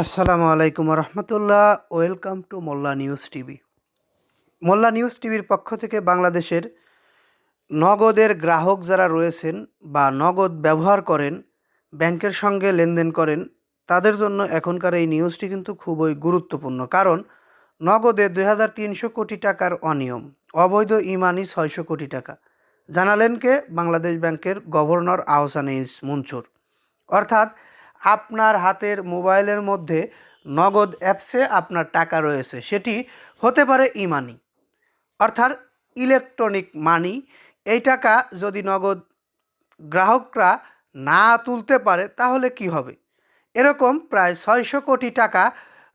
আসসালামু আলাইকুম রহমতুল্লাহ। Welcome to Mollah news TV. Mollah news টিভির পক্ষ থেকে বাংলাদেশের নগদের গ্রাহক যারা রয়েছেন বা নগদ ব্যবহার করেন, ব্যাংকের সঙ্গে লেনদেন করেন, তাদের জন্য এখনকার এই নিউজটি কিন্তু খুবই গুরুত্বপূর্ণ। কারণ নগদে দুই হাজার তিনশো কোটি টাকার অনিয়ম, অবৈধ ইমানি ছয়শো কোটি টাকা। জানালেন কে? বাংলাদেশ ব্যাংকের গভর্নর আহসান ইস মনসুর। অর্থাৎ আপনার হাতের মোবাইলের মধ্যে নগদ অ্যাপসে আপনার টাকা রয়েছে, সেটি হতে পারে ইমানি, অর্থাৎ ইলেকট্রনিক মানি। এই টাকা যদি নগদ গ্রাহকরা না তুলতে পারে, তাহলে কি হবে? এরকম প্রায় ছয়শো কোটি টাকা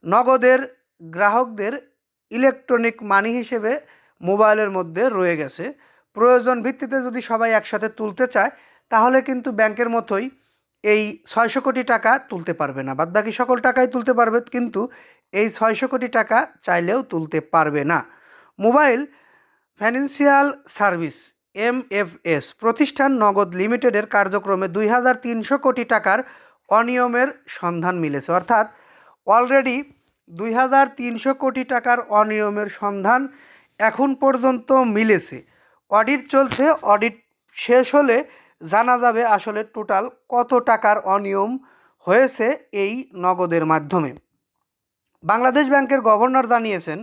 নগদের গ্রাহকদের ইলেকট্রনিক মানি হিসেবে মোবাইলের মধ্যে রয়ে গেছে। প্রয়োজন ভিত্তিতে যদি সবাই একসাথে তুলতে চায়, তাহলে কিন্তু ব্যাংকের মতোই এই ছয়শো কোটি টাকা তুলতে পারবে না। বাদবাকি সকল টাকাই তুলতে পারবে, কিন্তু এই ছয়শো কোটি টাকা চাইলেও তুলতে পারবে না। মোবাইল ফাইন্যান্সিয়াল সার্ভিস, এমএফএস, প্রতিষ্ঠান নগদ লিমিটেডের কার্যক্রমে দুই হাজার তিনশো কোটি টাকার অনিয়মের সন্ধান মিলেছে। অর্থাৎ অলরেডি দুই হাজার তিনশো কোটি টাকার অনিয়মের সন্ধান এখন পর্যন্ত মিলেছে। অডিট চলছে, অডিট শেষ হলে জানা যাবে আসলে টোটাল কত টাকার অনিয়ম হয়েছে এই নগদের মাধ্যমে। বাংলাদেশ ব্যাংকের গভর্নর জানিয়েছেন,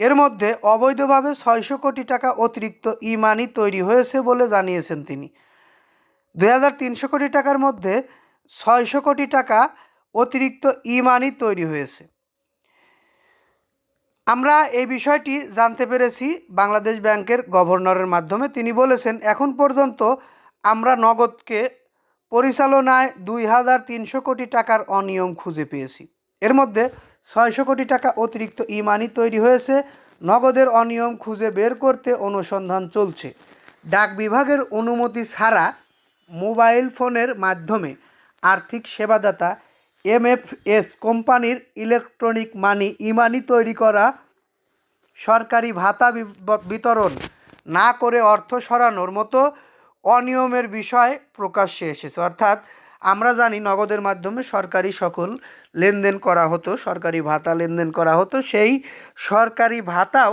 এর মধ্যে অবৈধভাবে ছয়শো কোটি টাকা অতিরিক্ত ই মানি তৈরি হয়েছে বলে জানিয়েছেন তিনি। দুই হাজার তিনশো কোটি টাকার মধ্যে ছয়শো কোটি টাকা অতিরিক্ত ই মানি তৈরি হয়েছে। আমরা এই বিষয়টি জানতে পেরেছি বাংলাদেশ ব্যাংকের গভর্নরের মাধ্যমে। তিনি বলেছেন, এখন পর্যন্ত আমরা নগদকে পরিচালনায় দুই হাজার তিনশো কোটি টাকার অনিয়ম খুঁজে পেয়েছি। এর মধ্যে ছয়শো কোটি টাকা অতিরিক্ত ইমানি তৈরি হয়েছে। নগদের অনিয়ম খুঁজে বের করতে অনুসন্ধান চলছে। ডাক বিভাগের অনুমতি ছাড়া মোবাইল ফোনের মাধ্যমে আর্থিক সেবাদাতা এমএফএস কোম্পানির ইলেকট্রনিক মানি ইমানি তৈরি করা, সরকারি ভাতা বিতরণ না করে অর্থ সরানোর মতো অনিয়মের বিষয় প্রকাশ্যে এসেছে। অর্থাৎ আমরা জানি নগদের মাধ্যমে সরকারি সকল লেনদেন করা হতো, সরকারি ভাতা লেনদেন করা হতো। সেই সরকারি ভাতাও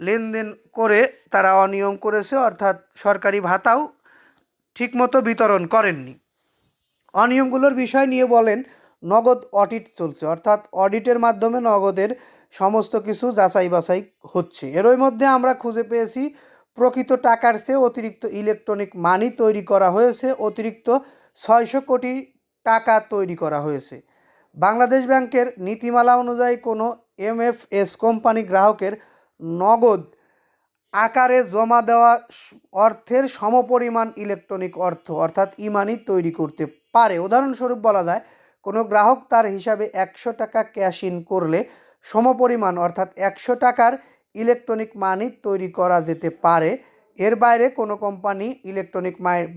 লেনদেন করে তারা অনিয়ম করেছে, অর্থাৎ সরকারি ভাতাও ঠিকমতো বিতরণ করেননি। অনিয়মগুলোর বিষয় নিয়ে বলেন, নগদ অডিট চলছে। অর্থাৎ অডিটের মাধ্যমে নগদের সমস্ত কিছু যাচাই বাছাই হচ্ছে। এরই মধ্যে আমরা খুঁজে পেয়েছি প্রকৃত টাকার চেয়ে অতিরিক্ত ইলেকট্রনিক মানি তৈরি করা হয়েছে, অতিরিক্ত ছয়শো কোটি টাকা তৈরি করা হয়েছে। বাংলাদেশ ব্যাংকের নীতিমালা অনুযায়ী কোনো এমএফএস কোম্পানি গ্রাহকের নগদ আকারে জমা দেওয়া অর্থের সমপরিমাণ ইলেকট্রনিক অর্থ, অর্থাৎ ইমানি, তৈরি করতে পারে। উদাহরণস্বরূপ বলা যায়, কোনো গ্রাহক তার হিসাবে একশো টাকা ক্যাশ ইন করলে সমপরিমাণ, অর্থাৎ একশো টাকার ইলেকট্রনিক মানি তৈরি করা যেতে পারে। এর বাইরে কোনো কোম্পানি ইলেকট্রনিক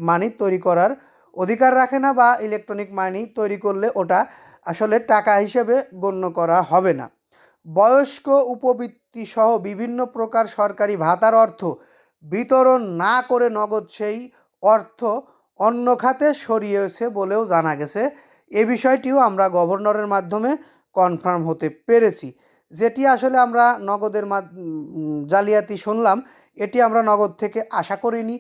মানি তৈরি করার অধিকার রাখে না বা ইলেকট্রনিক মানি তৈরি করলে ওটা আসলে টাকা হিসেবে গণ্য করা হবে না। বয়স্ক উপবৃত্তি সহ বিভিন্ন প্রকার সরকারি ভাতার অর্থ বিতরণ না করে নগদ সেই অর্থ অন্য খাতে সরিয়েছে বলেও জানা গেছে। এ বিষয়টিও আমরা গভর্নরের মাধ্যমে কনফার্ম হতে পেরেছি। যেটি আসলে আমরা নগদের মা জালিয়াতি শুনলাম, এটি আমরা নগদ থেকে আশা করিনি।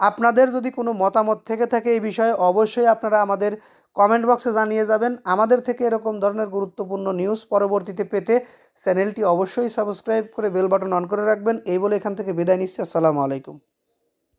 আপনাদের যদি কোনো মতামত থেকে থাকে এই বিষয়ে অবশ্যই আপনারা আমাদের কমেন্ট বক্সে জানিয়ে যাবেন। আমাদের থেকে এরকম ধরনের গুরুত্বপূর্ণ নিউজ পরবর্তীতে পেতে চ্যানেলটি অবশ্যই সাবস্ক্রাইব করে বেল বাটন অন করে রাখবেন। এই বলে এখান থেকে বিদায় নিচ্ছি। আসসালামু আলাইকুম।